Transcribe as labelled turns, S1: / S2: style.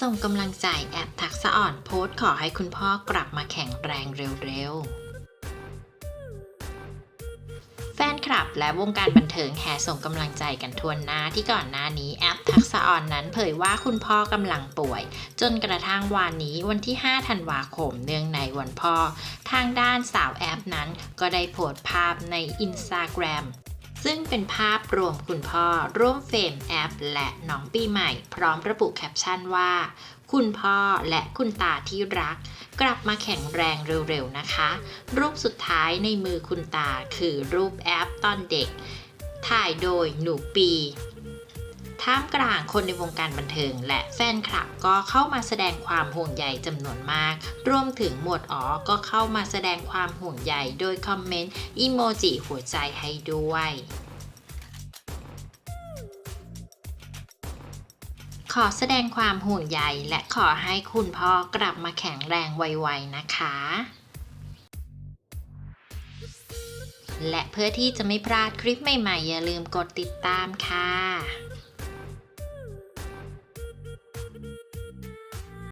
S1: ส่งกำลังใจแอปทักษะอ่อนโพสต์ขอให้คุณพ่อกลับมาแข็งแรงเร็วๆ แฟนคลับและวงการบันเทิงแห่ส่งกำลังใจกันทวนหน้าที่ก่อนหน้านี้แอปทักษะอ่อนนั้นเผยว่าคุณพ่อกำลังป่วย จนกระทั่งวันนี้วันที่ 5 ธันวาคมเนื่องในวันพ่อ ทางด้านสาวแอปนั้นก็ได้โพสต์ภาพใน Instagram ซึ่งเป็นภาพรวมคุณพ่อ ร่วมเฟรมแอป และน้องปีใหม่ พร้อมระบุแคปชั่นว่า คุณพ่อและคุณตาที่รัก กลับมาแข็งแรงเร็วๆนะคะ รูปสุดท้ายในมือคุณตาคือรูปแอปตอนเด็ก ถ่ายโดยหนูปีท่ามกลางคนในวงการบันเทิง และแฟนคลับก็เข้ามาแสดงความห่วงใยจำนวนมาก รวมถึงหมวดอ๋อก็เข้ามาแสดงความห่วงใยโดยคอมเมนต์อีโมจิหัวใจให้ด้วย ขอแสดงความห่วงใยและขอให้คุณพ่อกลับมาแข็งแรงไวๆนะคะ และเพื่อที่จะไม่พลาดคลิปใหม่ๆ อย่าลืมกดติดตามค่ะ